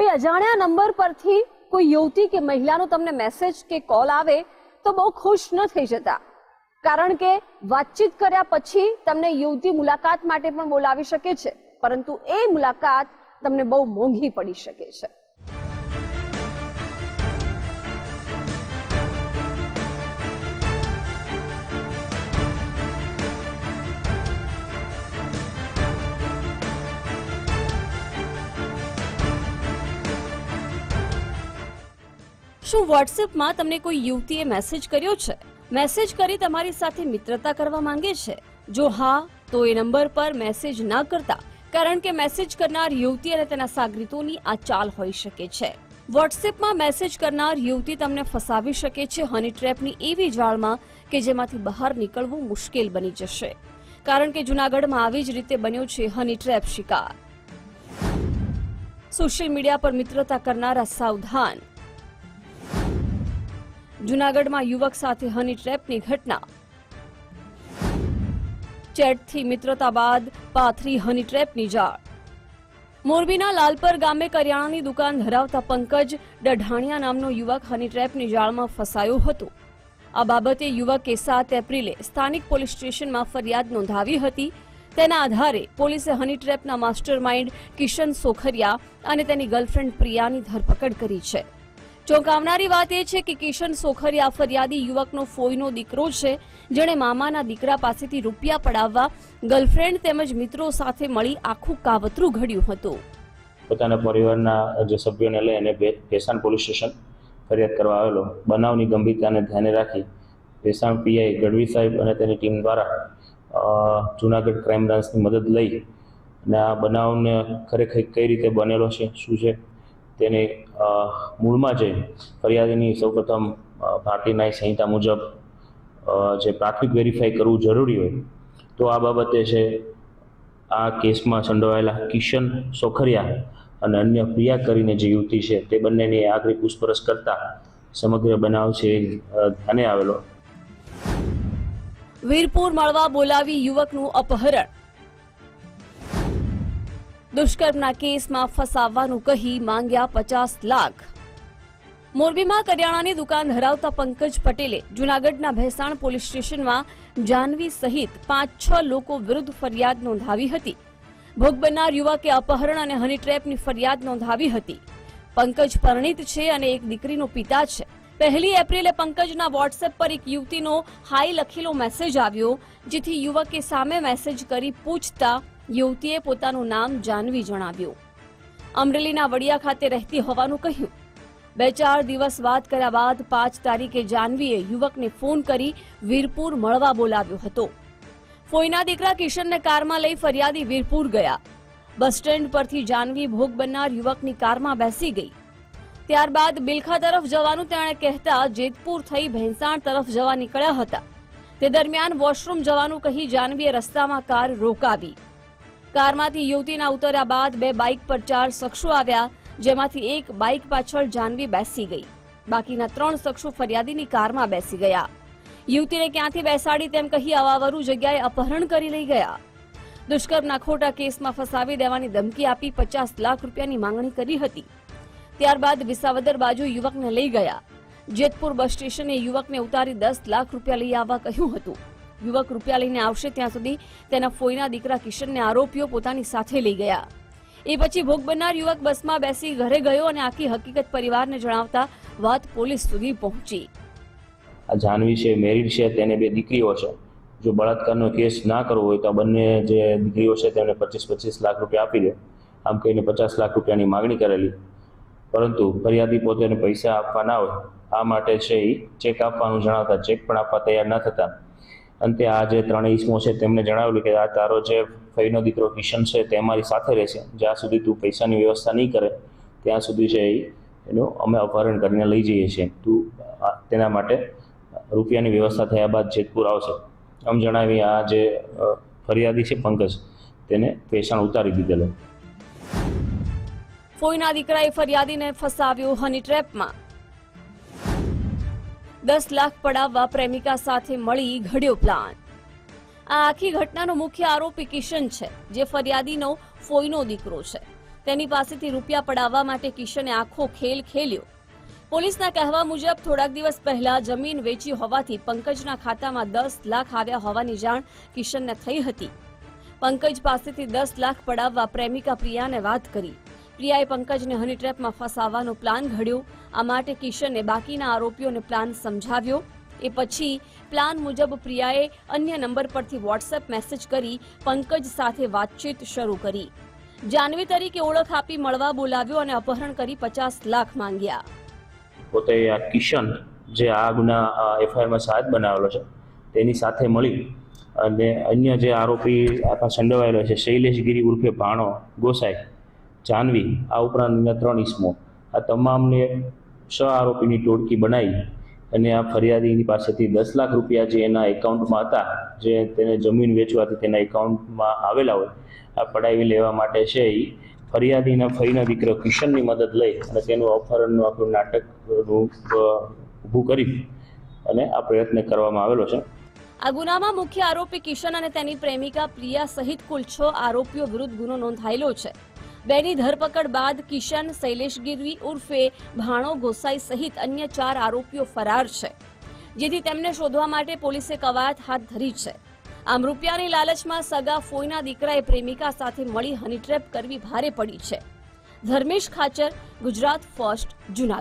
કોઈ અજાણ્યા નંબર પરથી કોઈ યુવતી કે મહિલાનો તમને મેસેજ કે કોલ આવે તો બહુ ખુશ ન થઈ જતા. કારણ કે વાતચીત કર્યા પછી તમને યુવતી મુલાકાત માટે પણ બોલાવી શકે છે, પરંતુ એ મુલાકાત તમને બહુ મોંઘી પડી શકે છે. શું વોટ્સએપમાં તમને કોઈ યુવતીએ મેસેજ કર્યો છે? મેસેજ કરી તમારી સાથે મિત્રતા કરવા માંગે છે? જો હા, તો એ નંબર પર મેસેજ ના કરતા, કારણ કે મેસેજ કરનાર યુવતી અને તેના સાગરીતોની આ ચાલ હોઈ શકે છે. વોટ્સએપમાં મેસેજ કરનાર યુવતી તમને ફસાવી શકે છે હની ટ્રેપની એવી જાળમાં કે જેમાંથી બહાર નીકળવું મુશ્કેલ બની જશે. કારણ કે જૂનાગઢમાં આવી જ રીતે બન્યો છે હની ટ્રેપ શિકાર. સોશિયલ મીડિયા પર મિત્રતા કરનારા સાવધાન. જૂનાગઢમાં યુવક સાથે હની ટ્રેપની ઘટના. ચેટથી મિત્રતા બાદ પાથરી હની ટ્રેપની જાળ. મોરબીના લાલપર ગામે કરિયાણાની દુકાન ધરાવતા પંકજ ડઢાણિયા નામનો યુવક હની ટ્રેપની જાળમાં ફસાયો હતો. આ બાબતે યુવકે સાત એપ્રિલે સ્થાનિક પોલીસ સ્ટેશનમાં ફરિયાદ નોંધાવી હતી. તેના આધારે પોલીસે હની ટ્રેપના માસ્ટર માઇન્ડ કિશન સોખરિયા અને તેની ગર્લફ્રેન્ડ પ્રિયાની ધરપકડ કરી છે. ચોંકાવનારી વાત એ છે કે કિશન સોખરિયા ફરિયાદી યુવકનો ફોઈનો દીકરો છે, જેણે મામાના દીકરા પાસેથી રૂપિયા પડાવવા ગર્લફ્રેન્ડ તેમજ મિત્રો સાથે મળી આખું કાવતરું ઘડ્યું હતું. પોતાના પરિવારના જે સભ્યોને લઈ અને ભેસાણ પોલીસ સ્ટેશન ફરિયાદ કરવા આવેલો. બનાવની ગંભીરતાને ધ્યાને રાખી ભેસાણ પીઆઈ ગઢવી સાહેબ અને તેની ટીમ દ્વારા જુનાગઢ ક્રાઇમ બ્રાન્ચની મદદ લઈ અને આ બનાવને ખરેખર કઈ રીતે બનેલો છે, શું છે? તેની મૂળમાં જઈ ફરિયાદીની સૌપ્રથમ ભારતીય ન્યાય સંહિતા મુજબ જે પ્રાથમિક વેરીફાઈ કરવું જરૂરી હોય, તો આ બાબતે છે, આ કેસમાં સંડોવાયેલા કિશન સોખરિયા અને અન્ય પ્રિયા કરીને જે યુવતી છે, તે બંનેની આગળ પૂછપરછ કરતા સમગ્ર બનાવ છે ધ્યાને આવેલો. વીરપુર મળવા બોલાવી યુવકનું અપહરણ. દુષ્કર્મના કેસમાં ફસાવવાનું કહી માંગ્યા પચાસ લાખ. મોરબીમાં કરિયાણાની દુકાન ધરાવતા પંકજ પટેલે જૂનાગઢના ભેસાણ પોલીસ સ્ટેશનમાં જાનવી સહિત પાંચ છ લોકો વિરુદ્ધ ફરિયાદ નોંધાવી હતી. ભોગ બનનાર યુવકે અપહરણ અને હની ટ્રેપની ફરિયાદ નોંધાવી હતી. પંકજ પરણિત છે અને એક દીકરીનો પિતા છે. પહેલી એપ્રિલે પંકજના વોટ્સએપ પર એક યુવતીનો હાઈ લખેલો મેસેજ આવ્યો, જેથી યુવકે સામે મેસેજ કરી પૂછતા યુવતીએ પોતાનું નામ જાનવી જણાવ્યું. અમરેલીના વડિયા ખાતે રહેતી હોવાનું કહ્યું. બે ચાર દિવસ વાત કર્યા બાદ પાંચ તારીખે જાનવીએ યુવકને ફોન કરી વીરપુર મળવા બોલાવ્યો હતો. ફોઈના દીકરા કિશનને કારમાં લઈ ફરિયાદી વીરપુર ગયા. બસ સ્ટેન્ડ પરથી જાનવી ભોગ બનનાર યુવકની કારમાં બેસી ગઈ. ત્યારબાદ બિલખા તરફ જવાનું તેણે કહેતા જેતપુર થઈ ભેંસાણ તરફ જવા નીકળ્યા હતા. તે દરમિયાન વોશરૂમ જવાનું કહી જાનવીએ રસ્તામાં કાર રોકાવી. કારમાંથી યુવતીના ઉતર્યા બાદ બે બાઇક પર ચાર શખ્સો આવ્યા, જેમાંથી એક બાઇક પાછળ જાનવી બેસી ગઈ. બાકીના ત્રણ શખ્સો ફરિયાદીની કારમાં બેસી ગયા. યુવતીને ક્યાંથી બેસાડી તેમ કહી અવાવરું જગ્યાએ અપહરણ કરી લઈ ગયા. દુષ્કર્મના ખોટા કેસમાં ફસાવી દેવાની ધમકી આપી પચાસ લાખ રૂપિયાની માંગણી કરી હતી. ત્યારબાદ વિસાવદર બાજુ યુવકને લઈ ગયા. જેતપુર બસ સ્ટેશને યુવકને ઉતારી દસ લાખ રૂપિયા લઈ આવવા કહ્યું હતું. યુવક રૂપિયા લઈને આવશે ત્યાં સુધી તેના ફોઈના દીકરા કિશનને આરોપીઓ પોતાની સાથે લઈ ગયા. એ પછી ભોગ બનનાર યુવક બસમાં બેસી ઘરે ગયો અને આખી હકીકત પરિવારને જણાવતા વાત પોલીસ સુધી પહોંચી. આ જાહ્નવી છે, મેરીડ છે, તેને બે દીકરીઓ છે. જો બળાત્કારનો કેસ ના કરવો હોય તો આ બંને જે દીકરીઓ છે તેમને પચીસ પચીસ લાખ રૂપિયા આપી દે. આમ કહીને પચાસ લાખ રૂપિયાની માગણી કરેલી. પરંતુ ફરિયાદી પોતે પૈસા આપવા ના હોય. આ માટે છે એ ચેક આપવાનું જણાવતા ચેક પણ આપવા તૈયાર ન થતા. અંતે આ જે ત્રણેય ઈસમો છે તેમણે જણાવેલું કે આ તારો જે ફઈનો દીકરો કિશન છે તે અમારી સાથે રહેશે. જ્યાં સુધી તું પૈસાની વ્યવસ્થા નહીં કરે, ત્યાં સુધી છે એનું અમે અપહરણ કરીને લઈ જઈએ છીએ. તું તેના માટે રૂપિયાની વ્યવસ્થા થયા બાદ જેતપુર આવશે. આમ જણાવી આ જે ફરિયાદી છે પંકજ, તેને પેશાણ ઉતારી દીધેલો. ફોઈના દીકરાએ ફરિયાદીને ફસાવ્યો હની ટ્રેપમાં. દસ લાખ પડાવવા પ્રેમિકા સાથે મળી ઘડ્યો પ્લાન. આ આખી ઘટનાનો મુખ્ય આરોપી કિશન છે, જે ફરિયાદીનો ફોઈનો દીકરો છે. તેની પાસેથી રૂપિયા પડાવવા માટે કિશને આખો ખેલ ખેલ્યો. પોલીસના કહેવા મુજબ થોડાક દિવસ પહેલા જમીન વેચી હોવાથી પંકજના ખાતામાં દસ લાખ આવ્યા હોવાની જાણ કિશનને થઈ હતી. પંકજ પાસેથી દસ લાખ પડાવવા પ્રેમિકા પ્રિયાને વાત કરી. પ્રિયાએ પંકજને હની ટ્રેપમાં ફસાવવાનો પ્લાન ઘડ્યો. આ માટે કિશને બાકીના આરોપીઓને પ્લાન સમજાવ્યો. એ પછી પ્લાન મુજબ પ્રિયાએ અન્ય નંબર પરથી વોટ્સએપ મેસેજ કરી પંકજ સાથે વાતચીત શરૂ કરી. જાનવી તરીકે ઓળખ આપી મળવા બોલાવ્યો અને અપહરણ કરી પચાસ લાખ માંગ્યા. પોતે આ કિશન જે આ ગુના એફઆઈઆરમાં સાહેબ બનાવેલો છે, તેની સાથે મળી અને અન્ય જે આરોપી આખા સંડોવાયેલો છે શૈલેષગીરી ઉર્ફે ભાણો, ગોસાઈ, જાનવી, આ ઉપરાંત ત્રણ ઇસમો આ તમામને છ આરોપીની ટોળકી બનાવી અને આ ફરિયાદીની પાસેથી દસ લાખ રૂપિયા જે એના એકાઉન્ટમાં હતા, જે તેને જમીન વેચવાથી તેના એકાઉન્ટમાં આવેલા હોય, આ પડાવી લેવા માટે છે એ ફરિયાદીના ફઈના દીકરો કિશનની મદદ લઈ અને તેનું અપહરણનું આખું નાટક ઊભું કરી અને આ પ્રયત્ન કરવામાં આવેલો છે. આ ગુનામાં મુખ્ય આરોપી કિશન અને તેની પ્રેમિકા પ્રિયા સહિત કુલ છ આરોપીઓ વિરુદ્ધ ગુનો નોંધાયેલો છે. બેની ધરપકડ બાદ કિશન, શૈલેષ ગીરવી ઉર્ફે ભાણો ગોસાઈ સહિત અન્ય ચાર આરોપીઓ ફરાર છે, જેથી તેમને શોધવા માટે પોલીસે કવાયત હાથ ધરી છે. આમ રૂપિયાની લાલચમાં સગા ફોઈના દીકરાએ પ્રેમિકા સાથે મળી હની ટ્રેપ કરવી ભારે પડી છે. ધર્મેશ ખાચર, ગુજરાત ફર્સ્ટ, જુનાગઢ.